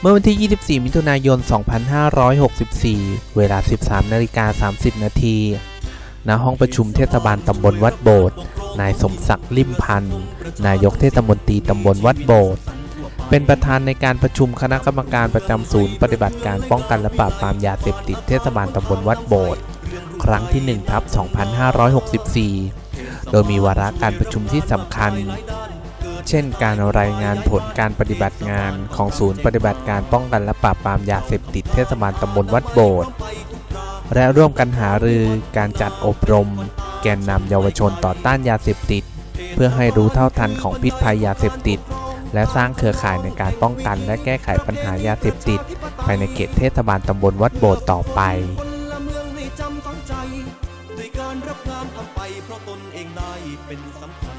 เมื่อวันที่ 24 มิถุนายน 2564 เวลา 13 นาฬิกา 30 นาทีณห้องประชุมเทศบาลตำบลวัดโบสถ์นายสมศักดิ์ลิมพันธ์ นายกเทศมนตรีตำบลวัดโบสถ์เป็นประธานในการประชุมคณะกรรมการประจำศูนย์ปฏิบัติการป้องกันและปราบปรามยาเสพติดเทศบาลตำบลวัดโบสถ์ครั้งที่1ทับ2564 โดยมีวาระการประชุมที่สำคัญ เช่น การรายงานผลการปฏิบัติงานของศูนย์ปฏิบัติการป้องกันและปราบปรามยาเสพติดเทศบาลตำบลวัดโบสถ์และร่วมกันหารือการจัดอบรม แกนนำเยาวชนต่อต้านยาเสพติด เพื่อให้รู้เท่าทันของพิษภัยยาเสพติด และสร้างเครือข่ายในการป้องกันและแก้ไขปัญหายาเสพติดภายในเขตเทศบาลตำบลวัดโบสถ์ต่อไปการรับงานทำไปเพราะตนเองได้เป็นสำคัญ